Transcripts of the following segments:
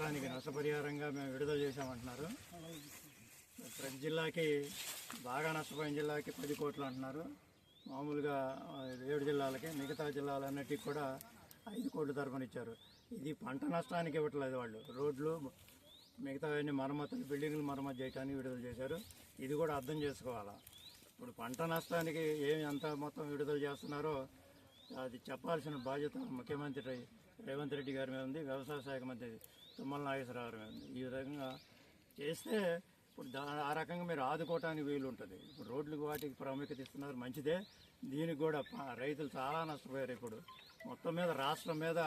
నష్టానికి నష్టపరిహారంగా మేము విడుదల చేశామంటున్నారు. ప్రతి జిల్లాకి బాగా నష్టపోయిన జిల్లాకి పది కోట్లు అంటున్నారు. మామూలుగా ఏడు జిల్లాలకి మిగతా జిల్లాలన్నిటికీ కూడా ఐదు కోట్ల తరఫున ఇచ్చారు. ఇది పంట నష్టానికి ఇవ్వట్లేదు వాళ్ళు. రోడ్లు మిగతా అన్ని మరమ్మతులు బిల్డింగ్లు మరమ్మతు చేయడానికి విడుదల చేశారు. ఇది కూడా అర్థం చేసుకోవాలా? ఇప్పుడు పంట నష్టానికి ఏమి ఎంత మొత్తం విడుదల చేస్తున్నారో అది చెప్పాల్సిన బాధ్యత ముఖ్యమంత్రి రేవంత్ రెడ్డి గారి మీద ఉంది. వ్యవసాయ శాఖ మంత్రి తుమ్మల నాగేశ్వరరావు గారి ఈ రకంగా చేస్తే ఇప్పుడు దా ఆ రకంగా మీరు ఆదుకోవటానికి వీలు ఉంటుంది ఇప్పుడు రోడ్లకు వాటికి ప్రాముఖ్యత ఇస్తున్నారు మంచిదే. దీనికి కూడా రైతులు చాలా నష్టపోయారు ఇప్పుడు. మొత్తం మీద రాష్ట్రం మీద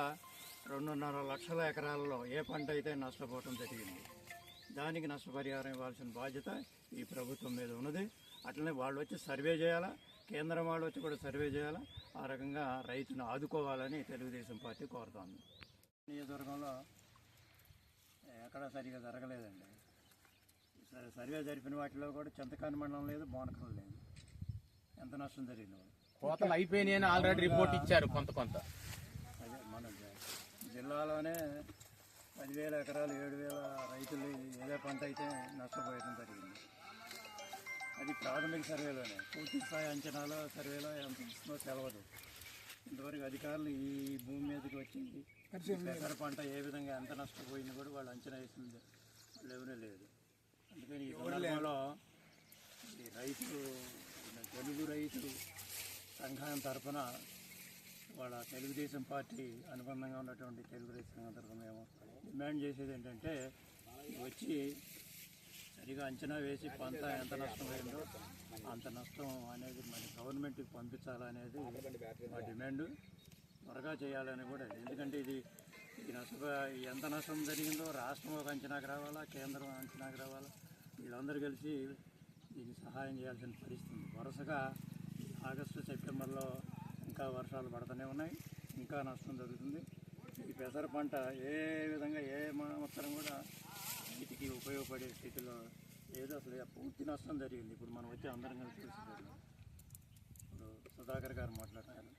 రెండున్నర లక్షల ఎకరాలలో ఏ పంట అయితే నష్టపోవటం జరిగింది దానికి నష్టపరిహారం ఇవ్వాల్సిన బాధ్యత ఈ ప్రభుత్వం మీద ఉన్నది. అట్లనే వాళ్ళు వచ్చి సర్వే చేయాలా? కేంద్రం వాళ్ళు వచ్చి కూడా సర్వే చేయాలా? ఆ రకంగా రైతును ఆదుకోవాలని తెలుగుదేశం పార్టీ కోరుతోంది. నియోజకవర్గంలో ఎక్కడా సరిగా జరగలేదండి. సర్వే జరిపిన వాటిలో కూడా చింతకాని మండలం లేదు బోనకం లేదు. ఎంత నష్టం జరిగింది కోతలు అయిపోయినాయి అని ఆల్రెడీ రిపోర్ట్ ఇచ్చారు కొంత కొంత. అదే మన జిల్లాలోనే పదివేల ఎకరాలు ఏడు వేల రైతులు ఏదే పంట అయితే నష్టపోయడం జరిగింది. అది ప్రాథమిక సర్వేలోనే. పూర్తి స్థాయి అంచనాలో సర్వేలో ఎంత వస్తుందో తెలవదు. ఇంతవరకు అధికారులు ఈ భూమి మీదకి వచ్చి పెసర పంట ఏ విధంగా ఎంత నష్టపోయింది కూడా వాళ్ళు అంచనా వేసింది వాళ్ళు ఎవరే లేదు. అందుకని ఈ సందర్భంలో ఈ రైతు తెలుగు రైతు సంఘం తరఫున వాళ్ళ తెలుగుదేశం పార్టీ అనుబంధంగా ఉన్నటువంటి తెలుగుదేశం సంఘం తరఫున మేము డిమాండ్ చేసేది ఏంటంటే వచ్చి సరిగా అంచనా వేసి పంట ఎంత నష్టమైందో అంత నష్టం అనేది మన గవర్నమెంట్కి పంపించాలనేది మా డిమాండ్. త్వరగా చేయాలని కూడా. ఎందుకంటే ఇది ఈ నష్ట ఎంత నష్టం జరిగిందో రాష్ట్రం ఒక అంచనాకు రావాలా కేంద్రం అంచనాకు రావాలా? వీళ్ళందరూ కలిసి దీనికి సహాయం చేయాల్సిన పరిస్థితి ఉంది. వరుసగా ఆగస్టు సెప్టెంబర్లో ఇంకా వర్షాలు పడుతూనే ఉన్నాయి. ఇంకా నష్టం జరుగుతుంది. ఈ పెసర పంట ఏ విధంగా ఏ మాత్రం కూడా వీటికి ఉపయోగపడే స్థితిలో ఏదో అసలు పూర్తి నష్టం జరిగింది. ఇప్పుడు మనం వచ్చి అందరం కలిసి సుధాకర్ గారు మాట్లాడారు